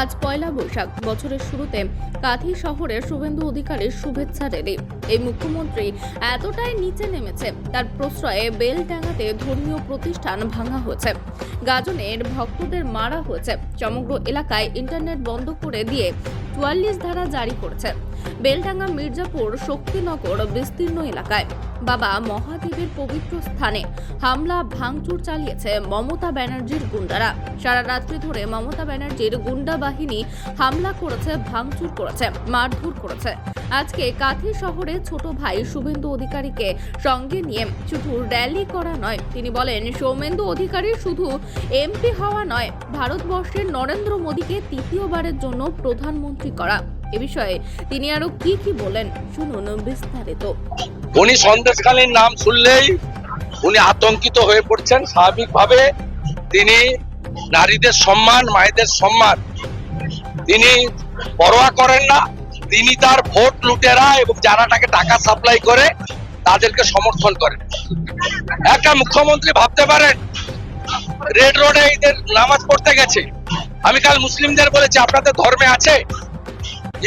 আজ পয়লা বৈশাখ, বছরের শুরুতে কাঁথি শহরে শুভেন্দু অধিকারীর শুভেচ্ছা র্যালি। এই মুখ্যমন্ত্রী এতটাই নিচে নেমেছে, তার প্রশ্রয়ে বেল বেলডাঙ্গাতে ধর্মীয় প্রতিষ্ঠান ভাঙা হয়েছে। গাজনের ভক্তদের মারা হয়েছে। সমগ্র এলাকায় ইন্টারনেট বন্ধ করে দিয়ে চুয়াল্লিশ ধারা জারি করেছে। বেলডাঙ্গা মির্জাপুর শক্তিনগর বিস্তীর্ণ এলাকায়। বাবা মহাদেবের পবিত্র স্থানে হামলা, ভাঙচুর চালিয়েছে মমতা ব্যানার্জির গুন্ডারা। সারা রাত্রি ধরে মমতা ব্যানার্জির গুন্ডা বাহিনী হামলা করেছে, ভাঙচুর করেছে, মারধর করেছে। আজকে কাঁথি শহরে ছোট ভাই শুভেন্দু অধিকারীকে সঙ্গে নিয়ে শুধু র্যালি করা নয়, তিনি বলেন, সৌমেন্দু অধিকারী শুধু এমপি হওয়া নয়, ভারতবর্ষের নরেন্দ্র মোদীকে তৃতীয়বারের জন্য প্রধানমন্ত্রী করা। এ বিষয়ে তিনি আরও কি কি বলেন, শুনুন বিস্তারিত। উনি সন্দেশকালীন নাম শুনলেই উনি আতঙ্কিত হয়ে পড়ছেন। স্বাভাবিকভাবে তিনি নারীদের সম্মান, মায়েদের সম্মান, তিনি পরোয়া করেন না। তিনি তার ভোট লুটেরা এবং যারা তাকে টাকা সাপ্লাই করে, তাদেরকে সমর্থন করেন। একটা মুখ্যমন্ত্রী ভাবতে পারেন, রেড রোডে এদের নামাজ পড়তে গেছে। আমি কাল মুসলিমদের বলেছি, আপনাদের ধর্মে আছে?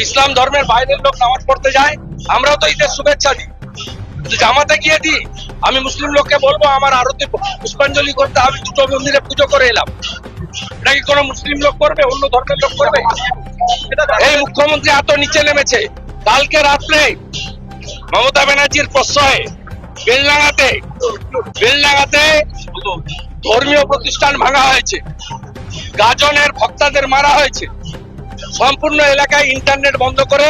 ইসলাম ধর্মের বাইরের লোক নামাজ পড়তে যায়, আমরাও তো ঈদের শুভেচ্ছা দিই। জামাতে গিয়ে দিই আমি মুসলিম লোককে বলব, আমার আরতি পুষ্পাঞ্জলি করতে, আমি দুটো মন্দিরে পুজো করে এলাম। এটা কি কোনো মুসলিম লোক করবে, অন্য ধর্মের লোক করবে? এই মুখ্যমন্ত্রী এত নিচে নেমেছে। কালকে রাত্রে মমতা ব্যানার্জির প্রশ্রয়ে বেলডাঙ্গাতে বেলডাঙ্গাতে ধর্মীয় প্রতিষ্ঠান ভাঙা হয়েছে। গাজনের ভক্তাদের মারা হয়েছে। সম্পূর্ণ এলাকায় ইন্টারনেট বন্ধ করে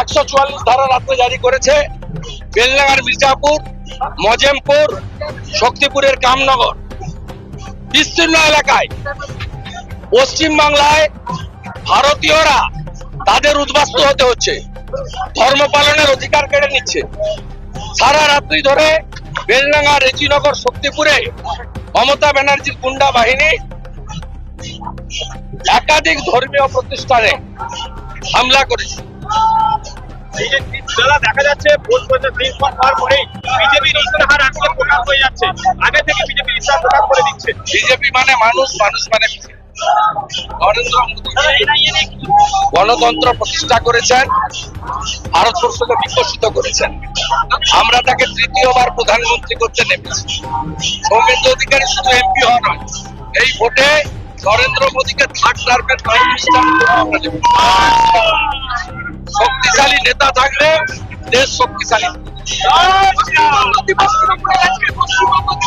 একশো চুয়াল্লিশ ধারা রাত্রে জারি করেছে বেলডাঙ্গার মির্জাপুর, মজেমপুর, শক্তিপুরের কামনগর। বিস্তীর্ণ এলাকায় পশ্চিম বাংলায় ভারতীয়রা তাদের উদ্বাস্ত হতে হচ্ছে, ধর্ম পালনের অধিকার কেড়ে নিচ্ছে। সারা রাত্রি ধরে বেলডাঙ্গা রেজিনগর শক্তিপুরে মমতা ব্যানার্জির গুন্ডা বাহিনী একাধিক ধর্মীয় প্রতিষ্ঠানে হামলা করেছে। যারা দেখা যাচ্ছে ভোট পর্যন্ত তিন পর হওয়ার পরেই বিজেপির ইস্তাহার আজকে প্রকাশ হয়ে যাচ্ছে। আগে থেকে বিজেপির ইস্তাহার প্রকাশ করে দিচ্ছে। বিজেপি মানে মানুষ মানুষ মানে নরেন্দ্র মোদী গণতন্ত্র প্রতিষ্ঠা করেছেন ভারতবর্ষকে বিকশিত করেছেন। আমরা তাকে তৃতীয়বার প্রধানমন্ত্রী করতে নেমেছি। সৌমেন্দ্র অধিকারী শুধু এমপি হওয়া নয় এই ভোটে নরেন্দ্র মোদীকে থার্ড টার্মের প্রাইম মিনিস্টার শক্তিশালী নেতা থাকলে দেশ শক্তিশালী।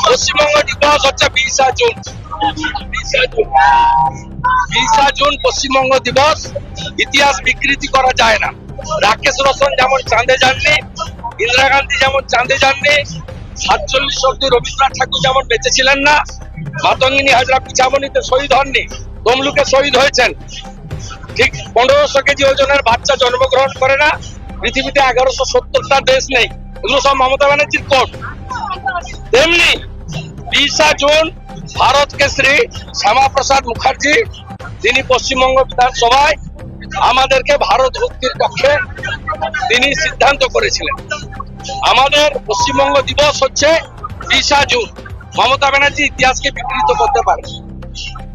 পশ্চিমবঙ্গ দিবস হচ্ছে বিশা জুন। বিশা জুন পশ্চিমবঙ্গ দিবস। ইতিহাস বিকৃতি করা যায় না। রাকেশ রোশন যেমন চাঁদে যাননি, ইন্দিরা গান্ধী যেমন চাঁদে যাননি, সাতচল্লিশ অব্দি রবীন্দ্রনাথ ঠাকুর যেমন বেঁচে ছিলেন না মাতঙ্গিনী হাজরা পিছামণিতে শহীদ হননি, তমলুকে শহীদ হয়েছেন। ঠিক পনেরোশো কেজি ওজনের বাচ্চা জন্মগ্রহণ করে না, পৃথিবীতে এগারোশো সত্তরটা দেশ নেই, এগুলো সব মমতা ব্যানার্জির কোট। তেমনি বিশা জুন, ভারত কেশরী শ্যামা প্রসাদ মুখার্জি, তিনি পশ্চিমবঙ্গ বিধানসভায় আমাদেরকে ভারত ভক্তির পক্ষে তিনি সিদ্ধান্ত করেছিলেন। আমাদের পশ্চিমবঙ্গ দিবস হচ্ছে বিশা জুন। মমতা ব্যানার্জি ইতিহাসকে বিকৃত করতে পারে।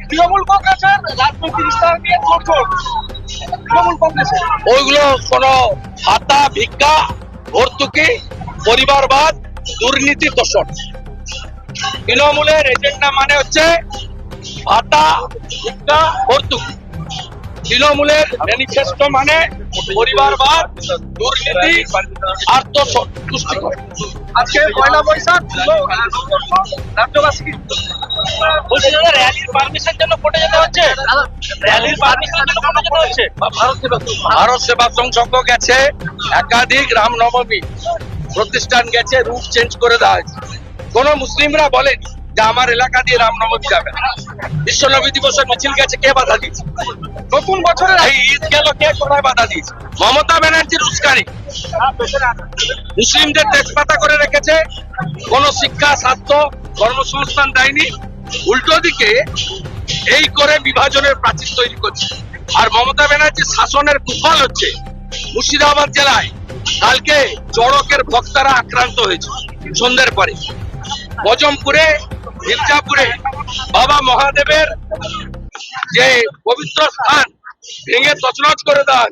তৃণমূল কংগ্রেসের রাজনৈতিক ইস্তাহার নিয়ে তোড়জোড় তৃণমূল কংগ্রেসের। ওইগুলো কোনো ভাতা ভিক্ষা ভর্তুকি পরিবারবাদ দুর্নীতি তোষণ তৃণমূলের এজেন্ডা মানে হচ্ছে ভাতা ভিক্ষা ভর্তুকি। তৃণমূলের ম্যানিফেস্টো মানে পরিবারবাদ দুর্নীতি আর্থ তুষ্টিকর আজকে পয়লা বৈশাখ রাজ্যবাসী বলছি দাদা র্যালির পারমিশন জন্য কোর্টে যেতে হচ্ছে? র্যালির পারমিশন জন্য কোর্টে যেতে হচ্ছে? ভারত সেবা সংঘ গেছে একাধিক রামনবমী প্রতিষ্ঠান গেছে রুট চেঞ্জ করে দেওয়া হয়েছে। কোন মুসলিমরা বলেন যে আমার এলাকা দিয়ে রামনবমী যাবে। বিশ্ব নবী দিবসের মিছিল গেছে, কে বাধা দিয়েছে? নতুন বছরের ঈদ গেল, কে কোথায় বাধা দিয়েছে? মমতা ব্যানার্জির উস্কানি। মুসলিমদের তেজপাতা করে রেখেছে, কোন শিক্ষা, স্বাস্থ্য, কর্মসংস্থান দেয়নি। উল্টো দিকে এই করে বিভাজনের প্রাচীর তৈরি করছে। আর মমতা ব্যানার্জির শাসনের কুফল হচ্ছে মুর্শিদাবাদ জেলায়। কালকে চড়কের ভক্তরা আক্রান্ত হয়েছে সন্ধ্যের পরে। বজমপুরে মির্জাপুরে বাবা মহাদেবের যে পবিত্র স্থান ভেঙে তছনছ করে দেওয়া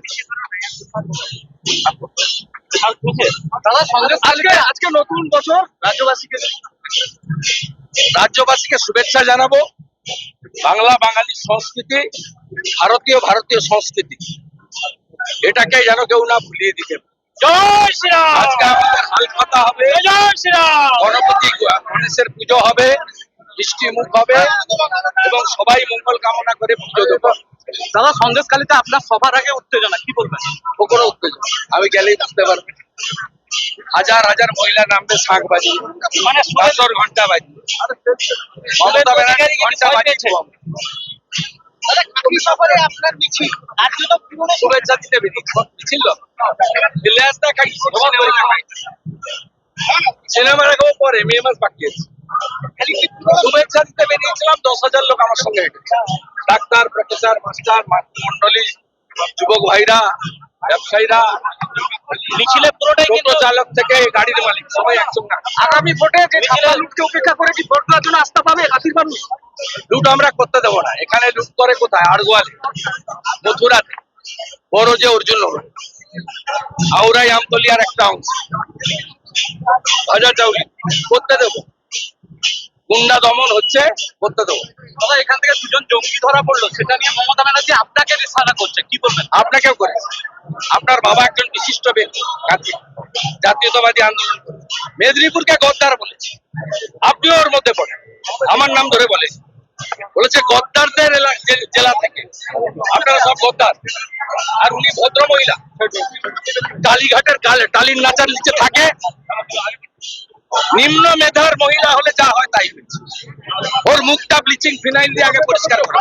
আজকে আজকে নতুন বছর রাজ্যবাসীকে রাজ্যবাসীকে শুভেচ্ছা জানাব। বাংলা বাঙালি সংস্কৃতি ভারতীয় ভারতীয় সংস্কৃতি। এটাকে যেন কেউ না ভুলিয়ে দিতে পারে। জয় শ্রীরাম! আজকে আমাদের হালখাতা হবে। জয় শ্রীরাম! গণপতি গণেশের পুজো হবে বৃষ্টি মুখ হবে এবং সবাই মঙ্গল কামনা করে পুজো দেবো। দাদা সন্দেশখালীতে আপনার সবার আগে উত্তেজনা কি বলবেন? উত্তেজনা। আমি গেলেই বুঝতে পারবে। হাজার হাজার মহিলা নামবে শাঁখ বাজি মানে ঘণ্টা বাজি। মমতা ব্যানার্জি ঘণ্টা বাজিয়েছে মিছিল। শুভেচ্ছা দিতে বেরিয়েছে ছিল ইলিয়াস সিনেমা দেখাবো পরে মে মাস বাকি আছে। শুভেচ্ছা দিতে বেরিয়েছিলাম দশ হাজার লোক আমার সঙ্গে ডাক্তার প্রফেসর মাস্টার মন্ডলী যুবক ভাইরা ব্যবসায়ীরা মিছিলে পুরোটাই কিন্তু চালক থেকে গাড়ির মালিক সবাই একসঙ্গে আগামী ভোটে যে ছাপা লুটকে উপেক্ষা করে কি ভোট দেওয়ার জন্য আস্থা পাবে কাশির মানুষ? লুট আমরা করতে দেবো না। এখানে লুট করে কোথায়? আড়গোয়ালে। মথুরাতে। বড় যে অর্জুন আউরাই আমতলিয়ার একটা অংশ। হাজার চাউলি। করতে দেবো। গুন্ডা দমন হচ্ছে করতে দেবো দাদা এখান থেকে দুজন জঙ্গি ধরা পড়ল সেটা নিয়ে মমতা ব্যানার্জি আপনাকে নিশানা করছে। কি বলবেন? আপনাকেও করেছে আপনার বাবা একজন বিশিষ্ট ব্যক্তি জাতীয়তাবাদী আন্দোলন। মেদিনীপুরকে গদ্দার বলেছে। আপনিও ওর মধ্যে পড়েন। আমার নাম ধরে বলে। বলেছে গদ্দারদের জেলা থেকে আপনারা সব গদ্দার। আর উনি ভদ্র মহিলা কালীঘাটের কালে টালির নাচার নিচে থাকে। নিম্ন মেধার মহিলা হলে যা হয় তাই হয়েছে। ওর মুখটা ব্লিচিং ফিনাইল দিয়ে আগে পরিষ্কার করা।